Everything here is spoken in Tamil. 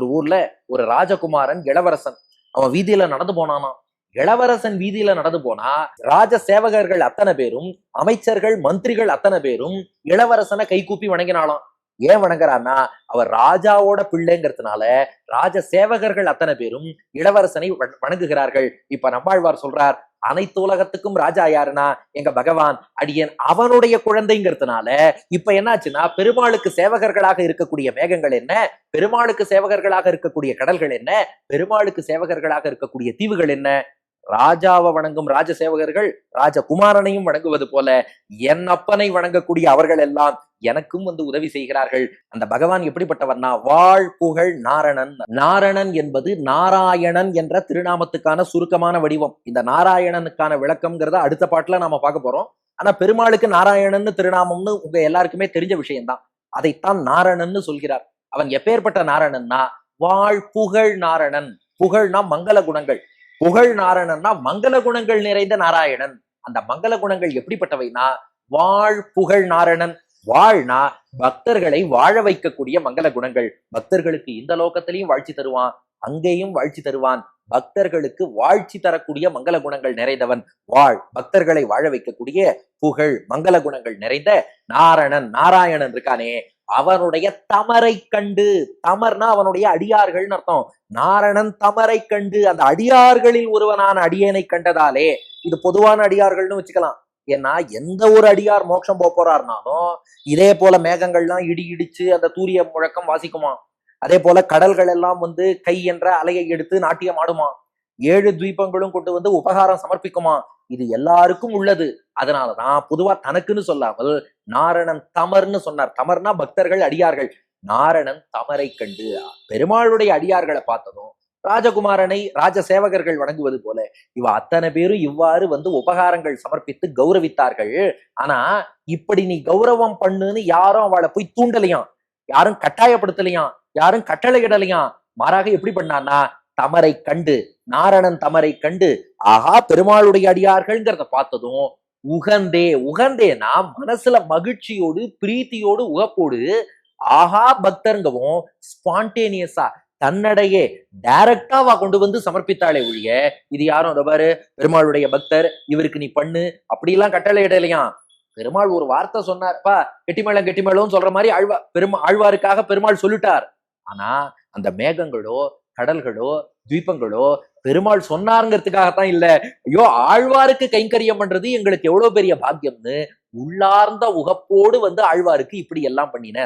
ஒரு ஊர்ல ஒரு ராஜகுமாரன் இளவரசன். அவன் வீதியில நடந்து போனானாம். இளவரசன் வீதியில நடந்து போனா ராஜ சேவகர்கள் அத்தனை பேரும் அமைச்சர்கள் மந்திரிகள் அத்தனை பேரும் இளவரசனை கைகூப்பி வணங்கினாலாம் ஏன் வணங்குறான்னா அவர் ராஜாவோட பிள்ளைங்கிறதுனால ராஜ சேவகர்கள் அத்தனை பேரும் இளவரசனை வண- வணங்குகிறார்கள். இப்ப நம்மாழ்வார் சொல்றார் அனைத்து உலகத்துக்கும் ராஜா யாருன்னா எங்க பகவான் அடியன். அவனுடைய குழந்தைங்கிறதுனால இப்ப என்னாச்சுன்னா பெருமாளுக்கு சேவகர்களாக இருக்கக்கூடிய மேகங்கள் என்ன? பெருமாளுக்கு சேவகர்களாக இருக்கக்கூடிய கடல்கள் என்ன? பெருமாளுக்கு சேவகர்களாக இருக்கக்கூடிய தீவுகள் என்ன? ராஜாவை வணங்கும் ராஜ சேவகர்கள் ராஜகுமாரனையும் வணங்குவது போல என் அப்பனை வணங்கக்கூடிய அவர்கள் எல்லாம் எனக்கும் வந்து உதவி செய்கிறார்கள். அந்த பகவான் எப்படிப்பட்டவர்னா வாழ் புகழ் நாரணன். நாரணன் என்பது நாராயணன் என்ற திருநாமத்துக்கான சுருக்கமான வடிவம். இந்த நாராயணனுக்கான விளக்கம்ங்கிறத அடுத்த பாட்டுல நாம பார்க்க போறோம். ஆனா பெருமாளுக்கு நாராயணன்னு திருநாமம்னு உங்க எல்லாருக்குமே தெரிஞ்ச விஷயம்தான். அதைத்தான் நாரணன்னு சொல்கிறார். அவன் எப்பேற்பட்ட நாரணன்னா வாழ் புகழ் நாரணன். புகழ்னா மங்கள குணங்கள். புகழ் நாரணன்னா மங்கள குணங்கள் நிறைந்த நாராயணன். அந்த மங்கள குணங்கள் எப்படிப்பட்டவைனா வாழ் புகழ் நாரணன். வாழ்னா பக்தர்களை வாழ வைக்கக்கூடிய மங்கள குணங்கள். பக்தர்களுக்கு இந்த லோகத்திலையும் வாழ்ச்சி தருவான் அங்கேயும் வாழ்ச்சி தருவான். பக்தர்களுக்கு வாழ்ச்சி தரக்கூடிய மங்கள குணங்கள் நிறைந்தவன் வாழ். பக்தர்களை வாழ வைக்கக்கூடிய புகழ் மங்கள குணங்கள் நிறைந்த நாரணன் நாராயணன் இருக்கானே. அவனுடைய தமரை கண்டு தமர்னா அவனுடைய அடியார்கள்னு அர்த்தம். நாரணன் தமரை கண்டு அந்த அடியார்களில் ஒருவனான அடியனை கண்டதாலே இது பொதுவான அடியார்கள்னு வச்சுக்கலாம். ஏன்னா எந்த ஒரு அடியார் மோட்சம் போக போறாருனாலும் இதே போல மேகங்கள்லாம் இடி இடிச்சு அந்த தூரிய முழக்கம் வாசிக்குமா அதே போல கடல்கள் எல்லாம் வந்து கை என்ற அலையை எடுத்து நாட்டியம் ஆடுமா ஏழு தீபங்களும் கொண்டு வந்து உபகாரம் சமர்ப்பிக்குமா இது எல்லாருக்கும் உள்ளது. அதனால தான் பொதுவா தனக்குன்னு சொல்லாமல் நாரணன் தமர்னு சொன்னார். தமர்னா பக்தர்கள் அடியார்கள். நாரணன் தமரை கண்டு பெருமாளுடைய அடியார்களை பார்த்ததும் ராஜகுமாரனை ராஜ சேவகர்கள் வணங்குவது போல இவ அத்தனை பேரும் இவ்வாறு வந்து உபகாரங்கள் சமர்ப்பித்து கௌரவித்தார்கள். ஆனா இப்படி நீ கௌரவம் பண்ணுன்னு யாரும் அவளை போய் தூண்டலையாம். யாரும் கட்டாயப்படுத்தலையாம். யாரும் கட்டளையிடலையாம். மாறாக எப்படி பண்ணான்னா தமரை கண்டு நாரணன் தமரை கண்டு ஆஹா பெருமாளுடைய அடியார்கள்ங்கிறத பார்த்ததும் உகந்தே உகந்தேனா மனசுல மகிழ்ச்சியோடு பிரீத்தியோடு உகப்போடு ஆஹா பக்தர்ங்கவும் ஸ்பான்டேனியஸா தன்னடையே டைரக்டாவா கொண்டு வந்து சமர்ப்பித்தாளே ஒழிய இது யாரும் இதோ பாரு? பெருமாளுடைய பக்தர் இவருக்கு நீ பண்ணு. அப்படிலாம் கட்டளை இடலையா பெருமாள் ஒரு வார்த்தை சொன்னார்ப்பா கெட்டிமேளம் கெட்டிமேளம் சொல்ற மாதிரி ஆழ்வா பெருமா ஆழ்வாருக்காக பெருமாள் சொல்லிட்டார். ஆனா அந்த மேகங்களோ கடல்களோ தீபங்களோ பெருமாள் சொன்னாருங்கிறதுக்காகத்தான் இல்ல. ஐயோ ஆழ்வாருக்கு கைங்கரியம் பண்றது எங்களுக்கு எவ்வளவு பெரிய பாக்கியம்னு உள்ளார்ந்த உகப்போடு வந்து ஆழ்வாருக்கு இப்படி எல்லாம் பண்ணின.